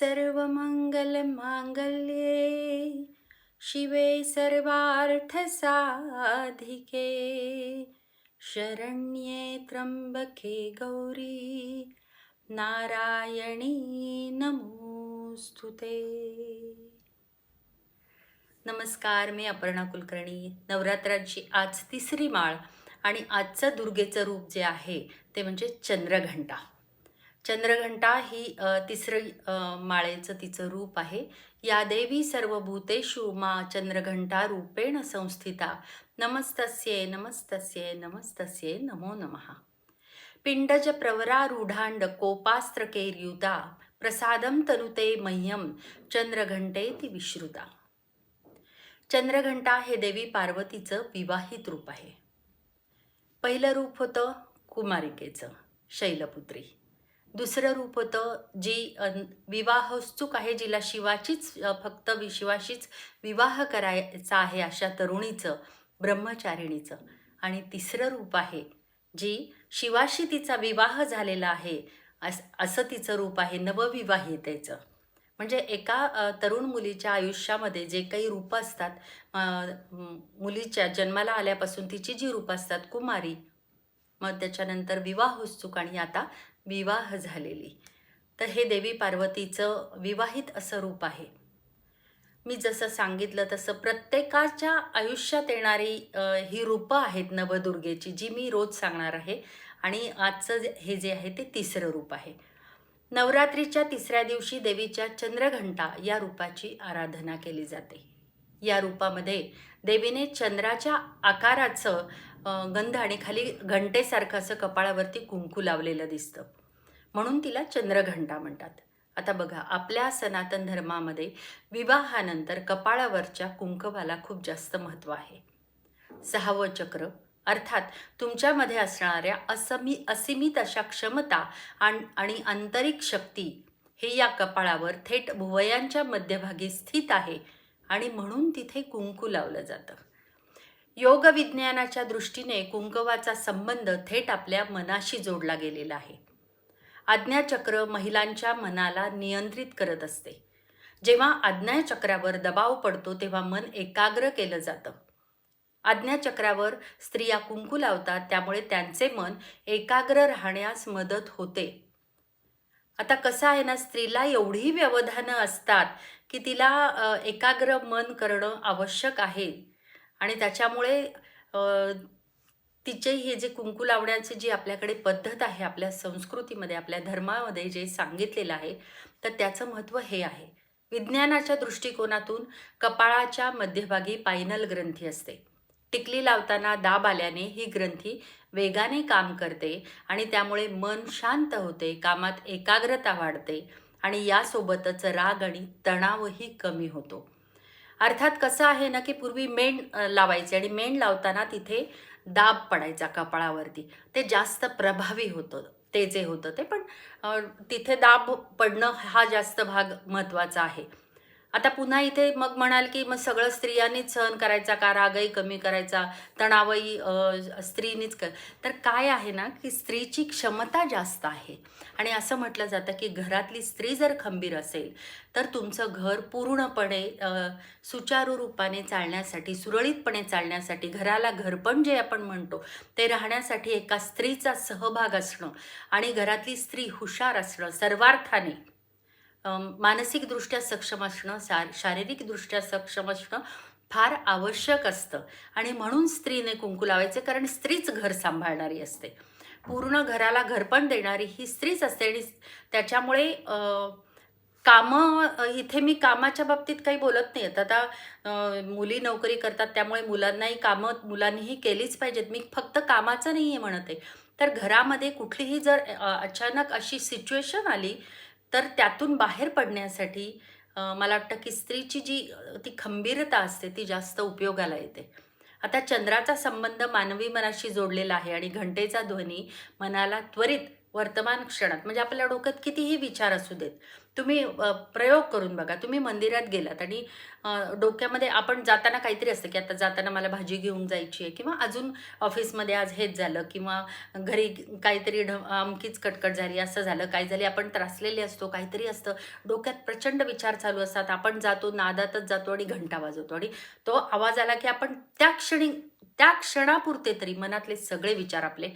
सर्वमङ्गलमाङ्गल्ये शिवे सर्वार्थसाधिके शरण्ये त्र्यम्बके गौरी नारायणी नमोऽस्तु ते। नमस्कार मी अपर्णा कुलकर्णी. नवरात्राची आज तिसरी माळ आणि आजचं दुर्गेचं रूप जे आहे ते म्हणजे चंद्रघंटा. चंद्रघंटा ही तिसरं तिसरी माळेचं तिचं रूप आहे. या देवी सर्व भूतेषु मा चंद्रघंटा रूपेण संस्थिता. नमस्तस्ये नमस्तस्ये नमस्तस्ये नमो नमः. पिंडज प्रवरारूढांड कोपास्त्रकेर्युता प्रसादं तनुते मह्यम चंद्रघंटेति विश्रुता. चंद्रघंटा हे देवी पार्वतीचं विवाहित रूप आहे. पहिलं रूप होतं कुमारिकेचं शैलपुत्री. दुसरं रूप होतं जी विवाहोत्सुक आहे जिला शिवाचीच फक्त शिवाशीच विवाह करायचा आहे अशा तरुणीचं ब्रह्मचारिणीचं. आणि तिसरं रूप आहे जी शिवाशी तिचा विवाह झालेला आहे अस असं तिचं रूप आहे नवविवाहितेचं. म्हणजे एका तरुण मुलीच्या आयुष्यामध्ये जे काही रूपं असतात मुलीच्या जन्माला आल्यापासून तिची जी रूपं असतात कुमारी मग त्याच्यानंतर विवाहोत्सुक आणि आता विवाह झालेली. तर हे देवी पार्वतीचं विवाहित असं रूप आहे. मी जसं सांगितलं तसं प्रत्येकाच्या आयुष्यात येणारी ही रूपं आहेत नवदुर्गेची जी मी रोज सांगणार आहे. आणि आजचं जे- हे जे आहे ते तिसरं रूप आहे. नवरात्रीच्या तिसऱ्या दिवशी देवीच्या चंद्रघंटा या रूपाची आराधना केली जाते. या रूपामध्ये देवीने चंद्राच्या आकाराचं गंध आणि खाली घंटेसारखं असं कपाळावरती कुंकू लावलेलं दिसतं. म्हणून तिला चंद्रघंटा म्हणतात. आता बघा आपल्या सनातन धर्मामध्ये विवाहानंतर कपाळावरच्या कुंकवाला खूप जास्त महत्त्व आहे. सहावं चक्र अर्थात तुमच्यामध्ये असणाऱ्या असमी असीमित अशा क्षमता आणि आंतरिक शक्ती हे या कपाळावर थेट भुवयांच्या मध्यभागी स्थित आहे आणि म्हणून तिथे कुंकू लावलं जातं. योगविज्ञानाच्या दृष्टीने कुंकवाचा संबंध थेट आपल्या मनाशी जोडला गेलेला आहे. आज्ञाचक्र महिलांच्या मनाला नियंत्रित करत असते. जेव्हा आज्ञाचक्रावर दबाव पडतो तेव्हा मन एकाग्र केलं जातं. आज्ञाचक्रावर स्त्रिया कुंकू लावतात त्यामुळे त्यांचे मन एकाग्र राहण्यास मदत होते. आता कसं आहे ना स्त्रीला एवढी व्यवधानं असतात की तिला एकाग्र मन करणं आवश्यक आहे. आणि त्याच्यामुळे तिचे हे जे कुंकू लावण्याची जी आपल्याकडे पद्धत आहे आपल्या संस्कृतीमध्ये आपल्या धर्मामध्ये जे सांगितलेलं आहे तर त्याचं महत्त्व हे आहे. विज्ञानाच्या दृष्टिकोनातून कपाळाच्या मध्यभागी पायनल ग्रंथी असते. टिकली लावताना दाब आल्याने ही ग्रंथी वेगाने काम करते आणि त्यामुळे मन शांत होते कामात एकाग्रता वाढते आणि यासोबतच राग आणि तणावही कमी होतो. अर्थात कसं आहे ना की पूर्वी मेण लावायचे आणि मेण लावताना तिथे दाब पडायचा कपाळावरती. ते जास्त प्रभावी होतं ते जे होतं ते. पण तिथे दाब पडणं हा जास्त भाग महत्त्वाचा आहे. आता पुन्हा इथे मग म्हणाल की मग सगळं स्त्रियांनीच सहन करायचा का रागही कमी करायचा तणावही स्त्रीनीच कर. तर काय आहे ना की स्त्रीची क्षमता जास्त आहे. आणि असं म्हटलं जातं की घरातली स्त्री जर खंबीर असेल तर तुमचं घर पूर्णपणे सुचारू रूपाने चालण्यासाठी सुरळीतपणे चालण्यासाठी घराला घरपण जे आपण म्हणतो ते राहण्यासाठी एका स्त्रीचा सहभाग असणं आणि घरातली स्त्री हुशार असणं सर्वार्थाने मानसिकदृष्ट्या सक्षम असणं सा शारीरिकदृष्ट्या सक्षम असणं फार आवश्यक असतं. आणि म्हणून स्त्रीने कुंकू लावायचे कारण स्त्रीच घर सांभाळणारी असते. पूर्ण घराला घरपण देणारी ही स्त्रीच असते. आणि त्याच्यामुळे कामं इथे मी कामाच्या बाबतीत काही बोलत नाही. आहेत आता मुली नोकरी करतात त्यामुळे मुलांनाही कामं मुलांनीही केलीच पाहिजेत. मी फक्त कामाचं नाही आहे म्हणत आहे. तर घरामध्ये कुठलीही जर अचानक अशी सिच्युएशन आली तर त्यातून बाहेर पडण्यासाठी मला वाटतं की स्त्रीची जी ती खंबीरता असते ती जास्त उपयोगाला येते. आता चंद्राचा संबंध मानवी मनाशी जोडलेला आहे आणि घंटेचा ध्वनी मनाला त्वरित वर्तमान क्षणात. म्हणजे आपल्या डोक्यात कितीही विचार असू देत तुम्ही प्रयोग करून बघा. तुम्ही मंदिरात गेलात आणि डोक्यामध्ये आपण जाताना काहीतरी असतं की आता जाताना मला भाजी घेऊन जायची आहे किंवा अजून ऑफिसमध्ये आज हेच झालं किंवा घरी काहीतरी ढ अमकीच कटकट झाली असं झालं काय झाली आपण त्रासलेले असतो काहीतरी असतं. डोक्यात प्रचंड विचार चालू असतात. आपण जातो नादातच जातो आणि घंटा वाजवतो आणि तो आवाज आला की आपण त्या क्षणी त्या क्षणापुरते तरी मनातले सगळे विचार आपले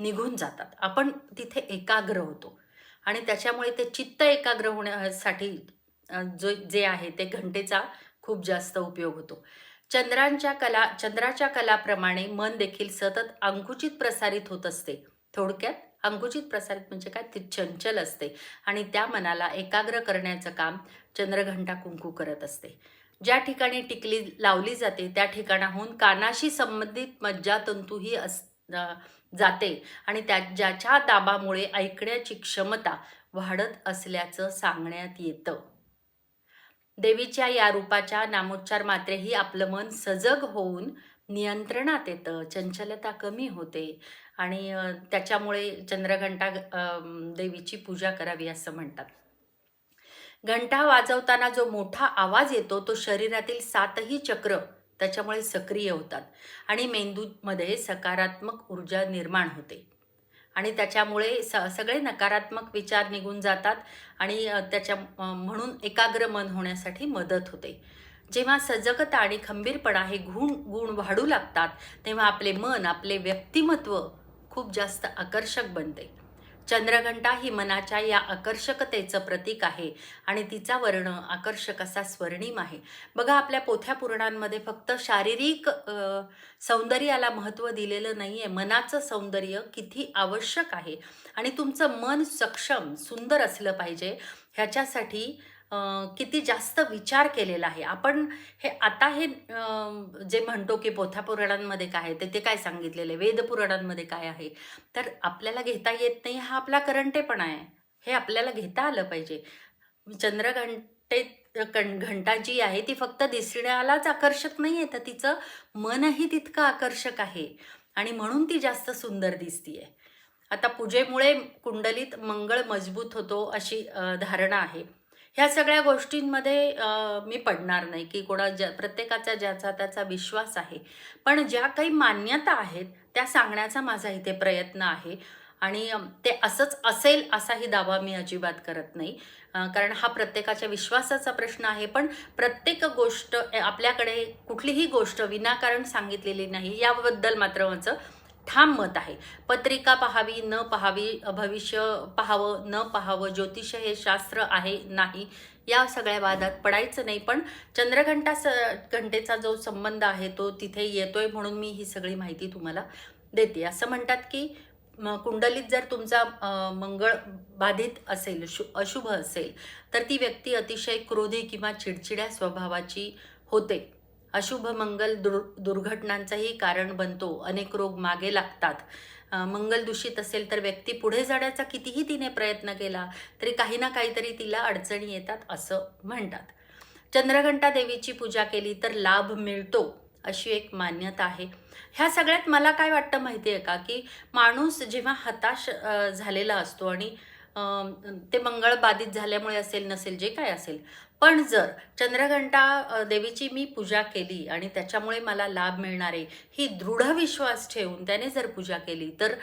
निघून जातात. आपण तिथे एकाग्र होतो. आणि त्याच्यामुळे ते चित्त एकाग्र होण्यासाठी जो जे आहे ते घंटेचा खूप जास्त उपयोग होतो. चंद्रांच्या कला चंद्राच्या कलाप्रमाणे मन देखील सतत अंकुचित प्रसारित होत असते. थोडक्यात अंकुचित प्रसारित म्हणजे काय? ते चंचल असते आणि त्या मनाला एकाग्र करण्याचं काम चंद्रघंटा कुंकू करत असते. ज्या ठिकाणी टिकली लावली जाते त्या ठिकाणाहून कानाशी संबंधित मज्जातंतूही अस जाते. आणि त्या ज्याच्या दाबामुळे ऐकण्याची क्षमता वाढत असल्याचं सांगण्यात येतं. देवीच्या या रूपाच्या नामोच्चार मात्रेही आपलं मन सजग होऊन नियंत्रणात येतं. चंचलता कमी होते. आणि त्याच्यामुळे चंद्रघंटा देवीची पूजा करावी असं म्हणतात. घंटा वाजवताना जो मोठा आवाज येतो तो शरीरातील सातही चक्र त्याच्यामुळे सक्रिय होतात आणि मेंदूमध्ये सकारात्मक ऊर्जा निर्माण होते. आणि त्याच्यामुळे स सगळे नकारात्मक विचार निघून जातात आणि त्याच्या म्हणून एकाग्र मन होण्यासाठी मदत होते. जेव्हा सजगता आणि खंबीरपणा हे गुण गुण वाढू लागतात तेव्हा आपले मन आपले व्यक्तिमत्व खूप जास्त आकर्षक बनते. चंद्रघंटा ही मनाच्या या आकर्षकतेचं प्रतीक आहे आणि तिचा वर्ण आकर्षक असा स्वर्णिम आहे. बघा आपल्या पोथ्या पुराणांमध्ये फक्त शारीरिक सौंदर्याला महत्त्व दिलेलं नाही आहे मनाचं सौंदर्य किती आवश्यक आहे. आणि तुमचं मन सक्षम सुंदर असलं पाहिजे. ह्याच्यासाठी किती जास्त विचार केलेला आहे. आपण हे आता हे जे म्हणतो की पोथ्या पुराणांमध्ये काय आहे ते ते काय सांगितलेलं आहे? वेद पुराणांमध्ये काय आहे? तर आपल्याला घेता येत नाही हा आपला करंटेपणा आहे. हे आपल्याला घेता आलं पाहिजे. चंद्रघंटे कण घंटा जी आहे ती फक्त दिसण्यालाच आकर्षक नाही आहे तर तिचं मनही तितकं आकर्षक आहे. आणि म्हणून ती जास्त सुंदर दिसतीये. आता पूजेमुळे कुंडलीत मंगळ मजबूत होतो अशी धारणा आहे. ह्या सगळ्या गोष्टींमध्ये मी पडणार नाही की कोणा ज्या प्रत्येकाचा ज्याचा त्याचा विश्वास आहे. पण ज्या काही मान्यता आहेत त्या सांगण्याचा माझा इथे प्रयत्न आहे. आणि ते असंच असेल असाही दावा मी अजिबात करत नाही. कारण हा प्रत्येकाच्या विश्वासाचा प्रश्न आहे. पण प्रत्येक गोष्ट आपल्याकडे कुठलीही गोष्ट विनाकारण सांगितलेली नाही याबद्दल मात्र माझं ठाम मत आहे. पत्रिका पाहावी न पाहावी भविष्य पाहावं न पाहावं ज्योतिष हे शास्त्र आहे नाही. या सगळ्या वादात पडायचं नाही पण चंद्रघंटा स घंटेचा जो संबंध आहे तो तिथे येतोय म्हणून मी ही सगळी माहिती तुम्हाला देते. असं म्हणतात की कुंडलीत जर तुमचा मंगळ बाधित असेल शु अशुभ असेल तर ती व्यक्ती अतिशय क्रोधी किंवा चिडचिड्या स्वभावाची होते. अशुभ मंगल दुर् दुर्घटनांचंही कारण बनतो. अनेक रोग मागे लागतात. मंगल दूषित असेल तर व्यक्ती पुढे जाण्याचा कितीही तिने प्रयत्न केला तरी काही ना काहीतरी तिला अडचणी येतात असं म्हणतात. चंद्रघंटा देवीची पूजा केली तर लाभ मिळतो अशी एक मान्यता आहे. ह्या सगळ्यात मला काय वाटतं माहिती आहे का की माणूस जेव्हा हताश झालेला असतो आणि ते मंगळ बाधित झाल्यामुळे असेल नसेल जे काय असेल पण जर चंद्रघंटा देवीची मी पूजा केली आणि त्याच्यामुळे मला लाभ मिळणार आहे ही दृढ विश्वास ठेवून त्याने जर पूजा केली तर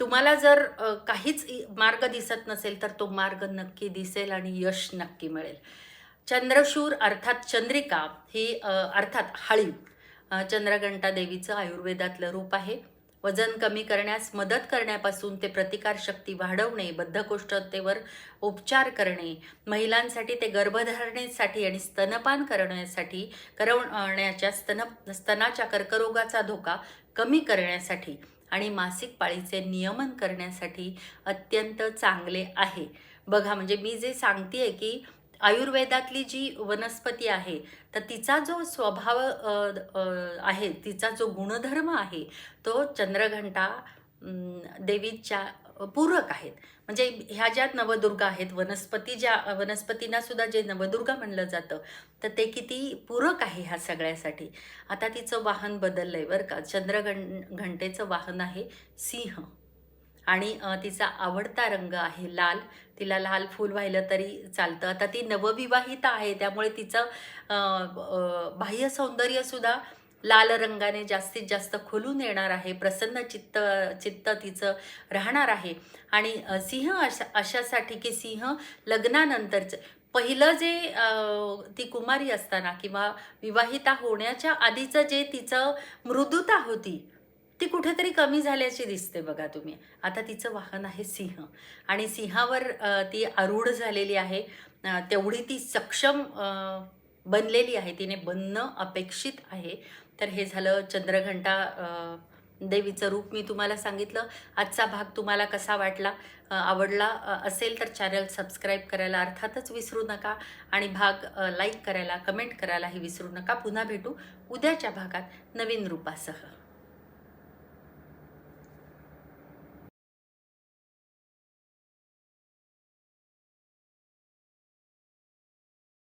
तुम्हाला जर काहीच इ- मार्ग दिसत नसेल तर तो मार्ग नक्की दिसेल आणि यश नक्की मिळेल. चंद्रशूर अर्थात चंद्रिका ही अर्थात हळी चंद्रघंटा देवीचं आयुर्वेदातलं रूप आहे. वजन कमी करण्यास मदत करण्यापासून ते प्रतिकारशक्ती वाढवणे बद्धकोष्ठतेवर उपचार करणे महिलांसाठी ते गर्भधारणेसाठी आणि स्तनपान करण्यासाठी करवण्याच्या स्तन स्तनाच्या कर्करोगाचा धोका कमी करण्यासाठी आणि मासिक पाळीचे नियमन करण्यासाठी अत्यंत चांगले आहे. बघा म्हणजे मी जे सांगते आहे की आयुर्वेदातली जी वनस्पती आहे तर तिचा जो स्वभाव आहे तिचा जो गुणधर्म आहे तो चंद्रघंटा देवीच्या पूरक आहेत. म्हणजे ह्या ज्या नवदुर्गा आहेत वनस्पती ज्या वनस्पतींना सुद्धा जे नवदुर्गा म्हणलं जातं तर ते किती पूरक आहे ह्या सगळ्यासाठी. आता तिचं वाहन बदललं आहे बरं का. चंद्रघं घंटेचं वाहन आहे सिंह. आणि तिचा आवडता रंग आहे लाल. तिला लाल फूल वाहिलं तरी चालतं. आता ती नवविवाहित आहे त्यामुळे तिचं बाह्य सौंदर्यसुद्धा लाल रंगाने जास्तीत जास्त खुलून येणार आहे. प्रसन्न चित्त चित्त तिचं राहणार आहे. आणि सिंह अशा अशासाठी की सिंह लग्नानंतरचं पहिलं जे ती कुमारी असताना किंवा विवाहिता होण्याच्या आधीचं जे तिचं मृदुता होती ती कुठेतरी कमी झाल्याची दिसते बघा तुम्ही. आता तिचं वाहन आहे सिंह. आणि सिंहावर ती आरूढ झालेली आहे. तेवढी ती सक्षम बनलेली आहे. तिने बनणं अपेक्षित आहे. तर हे झालं चंद्रघंटा देवीचं रूप. मी तुम्हाला सांगितलं आजचा भाग तुम्हाला कसा वाटला आवडला असेल तर चॅनल सबस्क्राईब करायला अर्थातच विसरू नका. आणि भाग लाईक करायला कमेंट करायलाही विसरू नका. पुन्हा भेटू उद्याच्या भागात नवीन रूपासह.